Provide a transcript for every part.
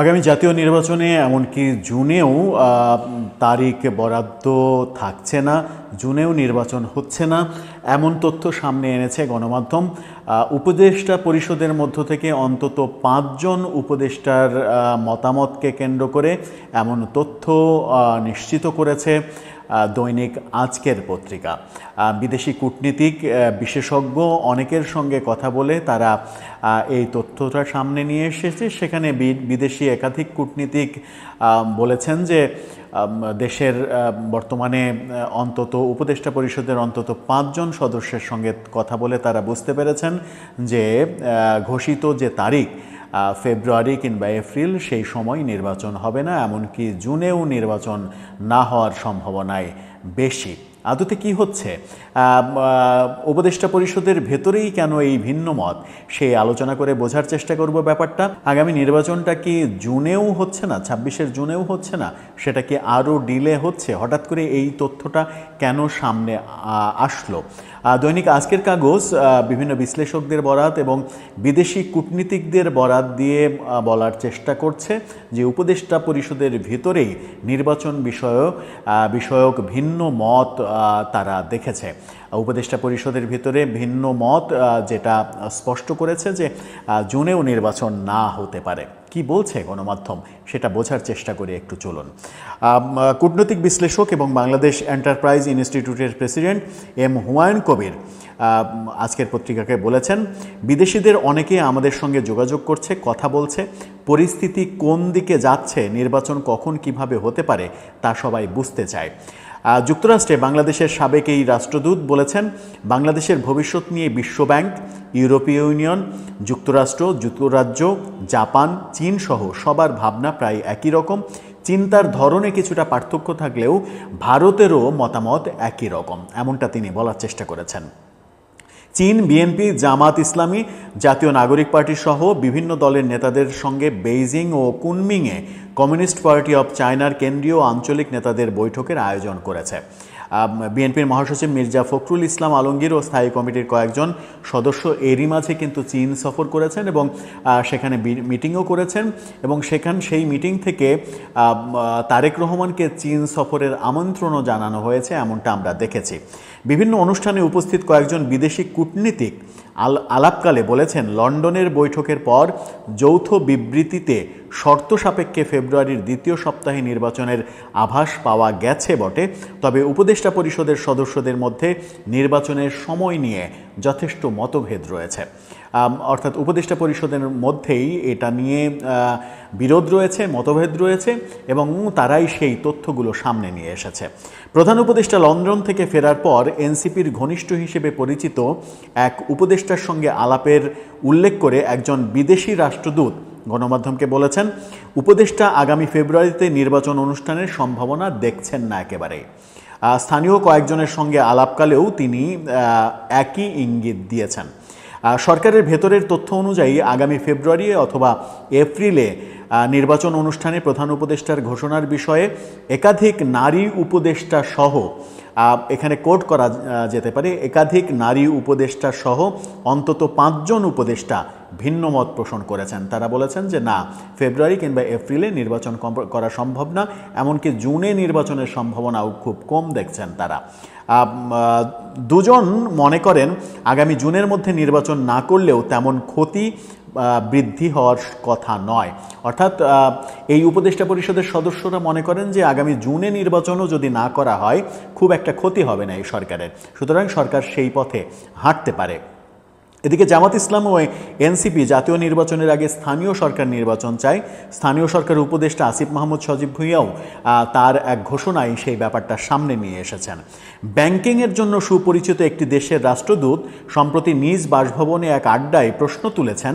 আগামী জাতীয় নির্বাচনে, এমনকি জুনেও তারিখ বরাদ্দ থাকছে না, জুনেও নির্বাচন হচ্ছে না। এমন তথ্য সামনে এনেছে গণমাধ্যম। উপদেষ্টা পরিষদের মধ্য থেকে অন্তত পাঁচজন উপদেষ্টার মতামতকে কেন্দ্র করে এমন তথ্য নিশ্চিত করেছে। দৈনিক আজকের পত্রিকা। বিদেশি কূটনীতিক বিশেষজ্ঞ অনেকের সঙ্গে কথা বলে তারা এই তথ্যটা সামনে নিয়ে এসেছে। সেখানে বিদেশি একাধিক কূটনীতিক বলেছেন যে দেশের বর্তমানে অন্তত উপদেষ্টা পরিষদের অন্তত পাঁচজন সদস্যের সঙ্গে কথা বলে তারা বুঝতে পেরেছেন যে ঘোষিত যে তারিখ ফেব্রুয়ারি কিংবা এপ্রিল সেই সময় নির্বাচন হবে না, এমনকি জুনেও নির্বাচন না হওয়ার সম্ভাবনায় বেশি। আদতে কি হচ্ছে? উপদেষ্টা পরিষদের ভেতরেই কেন এই ভিন্ন মত? সেই আলোচনা করে বোঝার চেষ্টা করব ব্যাপারটা। আগামী নির্বাচনটা কি জুনেও হচ্ছে না, ছাব্বিশের জুনেও হচ্ছে না? সেটা কি আরও ডিলে হচ্ছে? হঠাৎ করে এই তথ্যটা কেন সামনে আসলো? দৈনিক আজকের কাগজ বিভিন্ন বিশ্লেষকদের বরাত এবং বিদেশি কূটনীতিকদের বরাত দিয়ে বলার চেষ্টা করছে যে উপদেষ্টা পরিষদের ভিতরেই নির্বাচন বিষয় বিষয়ক ভিন্ন মত তারা দেখেছে। উপদেষ্টা পরিষদের ভিতরে ভিন্ন মত যেটা স্পষ্ট করেছে যে জুনেও নির্বাচন না হতে পারে। কি বলছে গণমাধ্যম? সেটা বোঝার চেষ্টা করে একটু চলুন। কূটনৈতিক বিশ্লেষক এবং বাংলাদেশ এন্টারপ্রাইজ ইনস্টিটিউটের প্রেসিডেন্ট এম হুমায়ুন কবির আজকের পত্রিকাকে বলেছেন, বিদেশিদের অনেকে আমাদের সঙ্গে যোগাযোগ করছে, কথা বলছে। পরিস্থিতি কোন দিকে যাচ্ছে, নির্বাচন কখন কীভাবে হতে পারে, তা সবাই বুঝতে চায়। যুক্তরাষ্ট্রে বাংলাদেশের সাবেক এই রাষ্ট্রদূত বলেছেন, বাংলাদেশের ভবিষ্যৎ নিয়ে বিশ্বব্যাংক ইউরোপীয় ইউনিয়ন, যুক্তরাষ্ট্র, যুক্তরাজ্য, জাপান, চীন সহ সবার ভাবনা প্রায় একই রকম। চিন্তার ধরনে কিছুটা পার্থক্য থাকলেও ভারতেরও মতামত একই রকম, এমনটা তিনি বলার চেষ্টা করেছেন। চীন, বিএনপি, জামাত ইসলামী, জাতীয় নাগরিক পার্টি সহ বিভিন্ন দলের নেতাদের সঙ্গে বেইজিং ও কুনমিংয়ে কমিউনিস্ট পার্টি অব চায়নার কেন্দ্রীয় আঞ্চলিক নেতাদের বৈঠকের আয়োজন করেছে। বিএনপির মহাসচিব মির্জা ফখরুল ইসলাম আলমগীর ও স্থায়ী কমিটির কয়েকজন সদস্য এরই মাঝে কিন্তু চীন সফর করেছেন এবং সেখানে মিটিংও করেছেন এবং সেখান সেই মিটিং থেকে তারেক রহমানকে চীন সফরের আমন্ত্রণও জানানো হয়েছে, এমনটা আমরা দেখেছি। বিভিন্ন অনুষ্ঠানে উপস্থিত কয়েকজন বিদেশি কূটনীতিক আলাপকালে বলেছেন, লন্ডনের বৈঠকের পর যৌথ বিবৃতিতে শর্ত সাপেক্ষে ফেব্রুয়ারির দ্বিতীয় সপ্তাহে নির্বাচনের আভাস পাওয়া গেছে বটে। তবে উপদেষ্টা পরিষদের সদস্যদের মধ্যে নির্বাচনের সময় নিয়ে যথেষ্ট মতভেদ রয়েছে। অর্থাৎ উপদেষ্টা পরিষদের মধ্যেই এটা নিয়ে বিরোধ রয়েছে, মতভেদ রয়েছে এবং তারাই সেই তথ্যগুলো সামনে নিয়ে এসেছে। প্রধান উপদেষ্টা লন্ডন থেকে ফেরার পর এনসিপির ঘনিষ্ঠ হিসেবে পরিচিত এক উপদেষ্টার সঙ্গে আলাপের উল্লেখ করে একজন বিদেশি রাষ্ট্রদূত গণমাধ্যমকে বলেছেন, উপদেষ্টা আগামী ফেব্রুয়ারিতে নির্বাচন অনুষ্ঠানের সম্ভাবনা দেখছেন না একেবারে। স্থানীয় কয়েকজনের সঙ্গে আলাপকালেও তিনি একই ইঙ্গিত দিয়েছেন। সরকারের ভেতরের তথ্য অনুযায়ী আগামী ফেব্রুয়ারি অথবা এপ্রিলে নির্বাচন অনুষ্ঠানে প্রধান উপদেষ্টার ঘোষণার বিষয়ে একাধিক নারী উপদেষ্টা সহ এখানে কোট করা যেতে পারে, একাধিক নারী উপদেষ্টা সহ অন্তত পাঁচজন উপদেষ্টা ভিন্ন মত পোষণ করেছেন। তারা বলেছেন যে, না, ফেব্রুয়ারি কিংবা এপ্রিলে নির্বাচন করা সম্ভব না, এমনকি জুনে নির্বাচনের সম্ভাবনাও খুব কম দেখছেন তারা। দুজন মনে করেন, আগামী জুনের মধ্যে নির্বাচন না করলেও তেমন ক্ষতি বৃদ্ধি হওয়ার কথা নয়। অর্থাৎ এই উপদেষ্টা পরিষদের সদস্যরা মনে করেন যে, আগামী জুনে নির্বাচনও যদি না করা হয়, খুব একটা ক্ষতি হবে না এই সরকারের। সুতরাং সরকার সেই পথে হাঁটতে পারে। এদিকে জামাত ইসলাম ও এনসিপি জাতীয় নির্বাচনের আগে স্থানীয় সরকার নির্বাচন চায়। স্থানীয় সরকার উপদেষ্টা আসিফ মাহমুদ সজীব ভুইয়াও তার এক ঘোষণায় সেই ব্যাপারটা সামনে নিয়ে এসেছেন। ব্যাংকিংয়ের জন্য সুপরিচিত একটি দেশের রাষ্ট্রদূত সম্প্রতি নিজ বাসভবনে এক আড্ডায় প্রশ্ন তুলেছেন,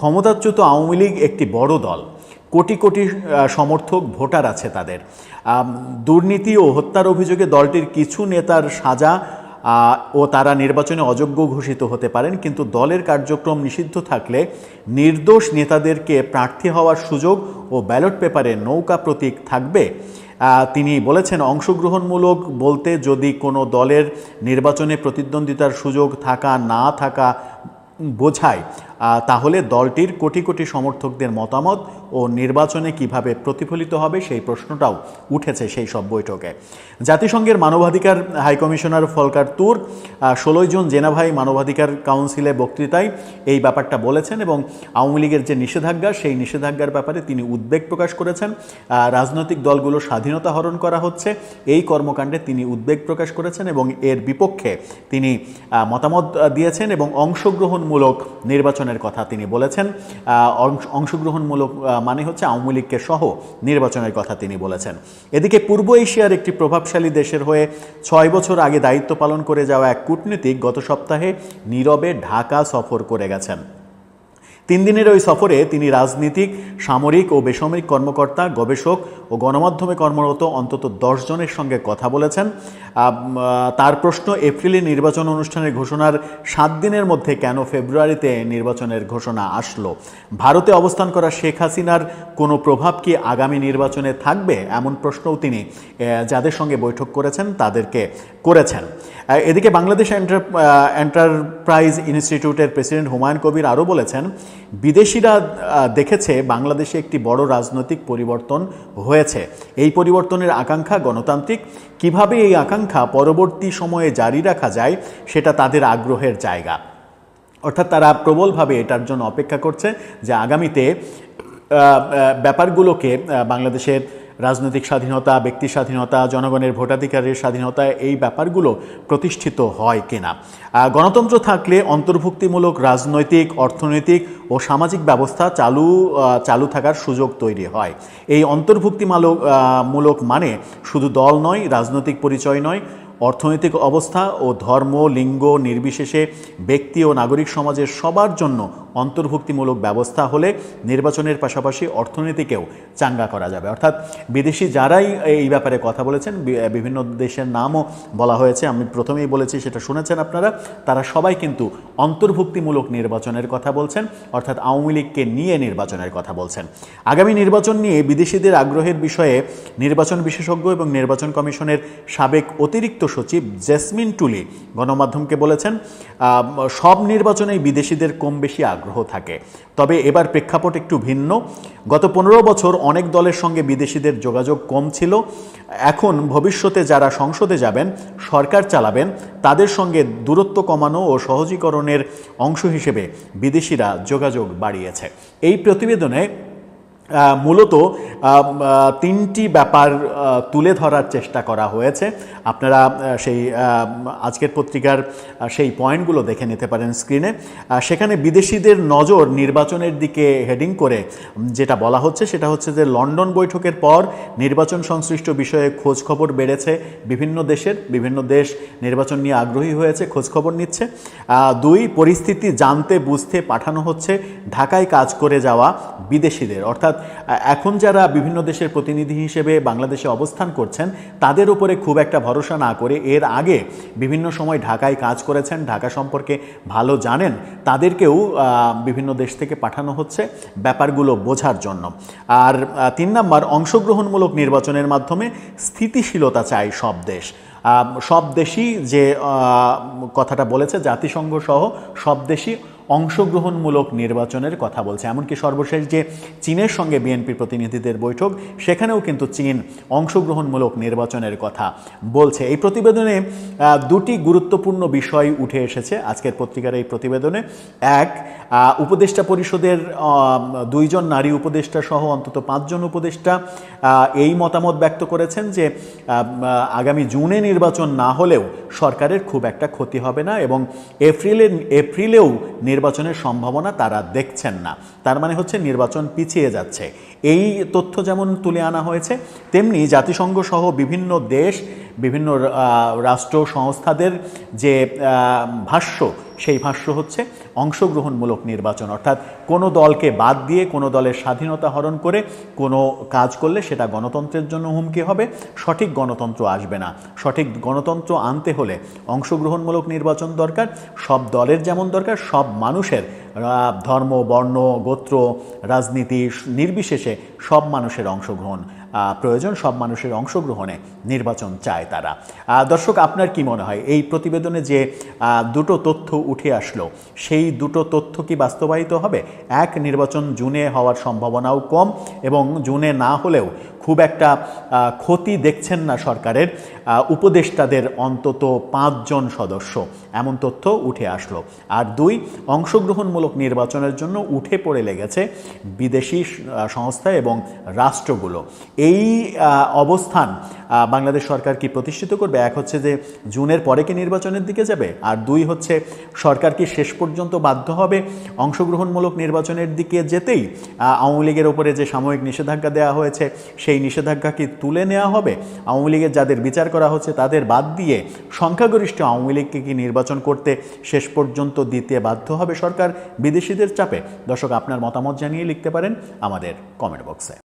ক্ষমতাচ্যুত আওয়ামী লীগ একটি বড় দল। কোটি কোটি সমর্থক, ভোটার আছে তাদের। দুর্নীতি ও হত্যার অভিযোগে দলটির কিছু নেতার সাজা ও তারা নির্বাচনে অযোগ্য ঘোষিত হতে পারেন, কিন্তু দলের কার্যক্রম নিষিদ্ধ থাকলে নির্দোষ নেতাদেরকে প্রার্থী হওয়ার সুযোগ ও ব্যালট পেপারে নৌকা প্রতীক থাকবে। তিনি বলেছেন, অংশগ্রহণমূলক বলতে যদি কোনো দলের নির্বাচনে প্রতিদ্বন্দ্বিতার সুযোগ থাকা না থাকা বোঝায় তাহলে দলটির কোটি কোটি সমর্থকদের মতামত ও নির্বাচনে কীভাবে প্রতিফলিত হবে সেই প্রশ্নটাও উঠেছে সেই সব বৈঠকে। জাতিসংঘের মানবাধিকার হাইকমিশনার ফলকার তুর ষোলোই জুন জেনাভাই মানবাধিকার কাউন্সিলে বক্তৃতায় এই ব্যাপারটা বলেছেন এবং আওয়ামী লীগের যে নিষেধাজ্ঞা, সেই নিষেধাজ্ঞার ব্যাপারে তিনি উদ্বেগ প্রকাশ করেছেন। রাজনৈতিক দলগুলো স্বাধীনতা হরণ করা হচ্ছে। এই কর্মকাণ্ডে তিনি উদ্বেগ প্রকাশ করেছেন এবং এর বিপক্ষে তিনি মতামত দিয়েছেন এবং অংশগ্রহণমূলক নির্বাচনের কথা তিনি বলেছেন। অংশগ্রহণমূলক মানে হচ্ছে আওয়ামী লীগকে সহ নির্বাচনের কথা তিনি বলেছেন। এদিকে পূর্ব এশিয়ার একটি প্রভাবশালী দেশের হয়ে ছয় বছর আগে দায়িত্ব পালন করে যাওয়া এক কূটনীতিক গত সপ্তাহে নীরবে ঢাকা সফর করে গেছেন। তিন দিনের ওই সফরে তিনি রাজনীতিক, সামরিক ও বেসামরিক কর্মকর্তা, গবেষক ও গণমাধ্যমে কর্মরত অন্তত জনের সঙ্গে কথা বলেছেন। তার প্রশ্ন এপ্রিলে নির্বাচন অনুষ্ঠানের ঘোষণার সাত দিনের মধ্যে কেন ফেব্রুয়ারিতে নির্বাচনের ঘোষণা আসলো? ভারতে অবস্থান করা শেখ হাসিনার কোনো প্রভাব কি আগামী নির্বাচনে থাকবে? এমন প্রশ্নও তিনি যাদের সঙ্গে বৈঠক করেছেন তাদেরকে করেছেন। এদিকে বাংলাদেশ এন্টার এন্টারপ্রাইজ ইনস্টিটিউটের প্রেসিডেন্ট হুমায়ুন কবির আরও বলেছেন বিদেশিরা দেখেছে বাংলাদেশে একটি বড় রাজনৈতিক পরিবর্তন হয়েছে। এই পরিবর্তনের আকাঙ্ক্ষা গণতান্ত্রিক। কীভাবে এই আকাঙ্ক্ষা পরবর্তী সময়ে জারি রাখা যায়, সেটা তাদের আগ্রহের জায়গা। অর্থাৎ তারা প্রবলভাবে এটার জন্য অপেক্ষা করছে যে আগামীতে ব্যাপারগুলোকে বাংলাদেশের রাজনৈতিক স্বাধীনতা, ব্যক্তি স্বাধীনতা, জনগণের ভোটাধিকারের স্বাধীনতা এই ব্যাপারগুলো প্রতিষ্ঠিত হয় কিনা? গণতন্ত্র থাকলে অন্তর্ভুক্তিমূলক রাজনৈতিক, অর্থনৈতিক ও সামাজিক ব্যবস্থা চালু চালু থাকার সুযোগ তৈরি হয়। এই অন্তর্ভুক্তিমূলক মূলক মানে শুধু দল নয়, রাজনৈতিক পরিচয় নয়, অর্থনৈতিক অবস্থা ও ধর্ম, লিঙ্গ, নির্বিশেষে ব্যক্তি ও নাগরিক সমাজের সবার জন্য অন্তর্ভুক্তিমূলক ব্যবস্থা হলে নির্বাচনের পাশাপাশি অর্থনীতিকেও চাঙ্গা করা যাবে। অর্থাৎ বিদেশি যারাই এই ব্যাপারে কথা বলেছেন বিভিন্ন দেশের নামও বলা হয়েছে, আমি প্রথমেই বলেছি সেটা শুনেছেন আপনারা, তারা সবাই কিন্তু অন্তর্ভুক্তিমূলক নির্বাচনের কথা বলছেন, অর্থাৎ আওয়ামী লীগকে নিয়ে নির্বাচনের কথা বলছেন। আগামী নির্বাচন নিয়ে বিদেশিদের আগ্রহের বিষয়ে নির্বাচন বিশেষজ্ঞ এবং নির্বাচন কমিশনের সাবেক অতিরিক্ত সচিব জেসমিন টুলি গণমাধ্যমকে বলেছেন সব নির্বাচনেই বিদেশিদের কম বেশি আগ্রহ। থাকে। তবে এবার প্রেক্ষাপট একটু ভিন্ন। গত পনেরো বছর অনেক দলের সঙ্গে বিদেশিদের যোগাযোগ কম ছিল। এখন ভবিষ্যতে যারা সংসদে যাবেন, সরকার চালাবেন, তাদের সঙ্গে দূরত্ব কমানো ও সহজীকরণের অংশ হিসেবে বিদেশিরা যোগাযোগ বাড়িয়েছে। এই প্রতিবেদনে মূলত তিনটি ব্যাপার তুলে ধরার চেষ্টা করা হয়েছে। আপনারা সেই আজকের পত্রিকার সেই পয়েন্টগুলো দেখে নিতে পারেন স্ক্রিনে। সেখানে বিদেশিদের নজর নির্বাচনের দিকে হেডিং করে যেটা বলা হচ্ছে, সেটা হচ্ছে যে লন্ডন বৈঠকের পর নির্বাচন সংশ্লিষ্ট বিষয়ে খোঁজখবর বেড়েছে বিভিন্ন দেশের, বিভিন্ন দেশ নির্বাচন নিয়ে আগ্রহী হয়েছে, খোঁজখবর নিচ্ছে। দুই, পরিস্থিতি জানতে বুঝতে পাঠানো হচ্ছে ঢাকায় কাজ করে যাওয়া বিদেশিদের। অর্থাৎ এখন যারা বিভিন্ন দেশের প্রতিনিধি হিসেবে বাংলাদেশে অবস্থান করছেন, তাদের উপরে খুব একটা ভরসা না করে এর আগে বিভিন্ন সময় ঢাকায় কাজ করেছেন, ঢাকা সম্পর্কে ভালো জানেন, তাদেরকেও বিভিন্ন দেশ থেকে পাঠানো হচ্ছে ব্যাপারগুলো বোঝার জন্য। আর তিন নম্বর, অংশগ্রহণমূলক নির্বাচনের মাধ্যমে স্থিতিশীলতা চায় সব দেশ। সব দেশই যে কথাটা বলেছে, জাতিসংঘ সহ সব দেশই অংশগ্রহণমূলক নির্বাচনের কথা বলছে। এমনকি সর্বশেষ যে চীনের সঙ্গে বিএনপি প্রতিনিধিদের বৈঠক, সেখানেও কিন্তু চীন অংশগ্রহণমূলক নির্বাচনের কথা বলছে। এই প্রতিবেদনে দুটি গুরুত্বপূর্ণ বিষয় উঠে এসেছে আজকের পত্রিকার এই প্রতিবেদনে। এক উপদেষ্টা পরিষদের দুইজন নারী উপদেষ্টা সহ অন্তত পাঁচজন উপদেষ্টা এই মতামত ব্যক্ত করেছেন যে আগামী জুনে নির্বাচন না হলেও সরকারের খুব একটা ক্ষতি হবে না এবং এপ্রিলে এপ্রিলেও নির্বাচনের সম্ভাবনা তারা দেখছেন না। তার মানে হচ্ছে নির্বাচন পিছিয়ে যাচ্ছে। এই তথ্য যেমন তুলে আনা হয়েছে, তেমনি জাতিসংঘ সহ বিভিন্ন দেশ বিভিন্ন রাষ্ট্র সংস্থাদের যে ভাষ্য, সেই ভাষ্য হচ্ছে অংশগ্রহণমূলক নির্বাচন। অর্থাৎ কোনো দলকে বাদ দিয়ে কোনো দলের স্বাধীনতা হরণ করে কোনো কাজ করলে সেটা গণতন্ত্রের জন্য হুমকি হবে, সঠিক গণতন্ত্র আসবে না। সঠিক গণতন্ত্র আনতে হলে অংশগ্রহণমূলক নির্বাচন দরকার, সব দলের যেমন দরকার, সব মানুষের ধর্ম, বর্ণ, গোত্র, রাজনীতি, নির্বিশেষে সব মানুষের অংশগ্রহণ। প্রয়োজন, সব মানুষের অংশগ্রহণে নির্বাচন চায় তারা। দর্শক, আপনার কি মনে হয়? এই প্রতিবেদনে যে দুটো তথ্য উঠে আসলো, সেই দুটো তথ্য কি বাস্তবায়িত হবে? এক, নির্বাচন জুনে হওয়ার সম্ভাবনাও কম এবং জুনে না হলেও খুব একটা ক্ষতি দেখছেন না সরকারের। উপদেষ্টাদের অন্তত পাঁচজন সদস্য। এমন তথ্য উঠে আসলো। আর দুই, অংশগ্রহণমূলক নির্বাচনের জন্য উঠে পড়ে লেগেছে বিদেশি সংস্থা এবং রাষ্ট্রগুলো। এই অবস্থান বাংলাদেশ সরকার কি প্রতিষ্ঠিত করবে? এক হচ্ছে যে, জুনের পরে কি নির্বাচনের দিকে যাবে? আর দুই হচ্ছে, সরকার কি শেষ পর্যন্ত বাধ্য হবে অংশগ্রহণমূলক নির্বাচনের দিকে যেতেই? আওয়ামী লীগের ওপরে যে সাময়িক নিষেধাজ্ঞা দেওয়া হয়েছে সেই নিষেধাজ্ঞা কি তুলে নেওয়া হবে। আওয়ামী লীগের যাদের বিচার করা হচ্ছে তাদের বাদ দিয়ে সংখ্যাগরিষ্ঠ আওয়ামী লীগকে কি নির্বাচন করতে শেষ পর্যন্ত দিতে বাধ্য হবে সরকার? বিদেশিদের চাপে। দর্শক, আপনার মতামত জানিয়ে লিখতে পারেন আমাদের কমেন্ট বক্সে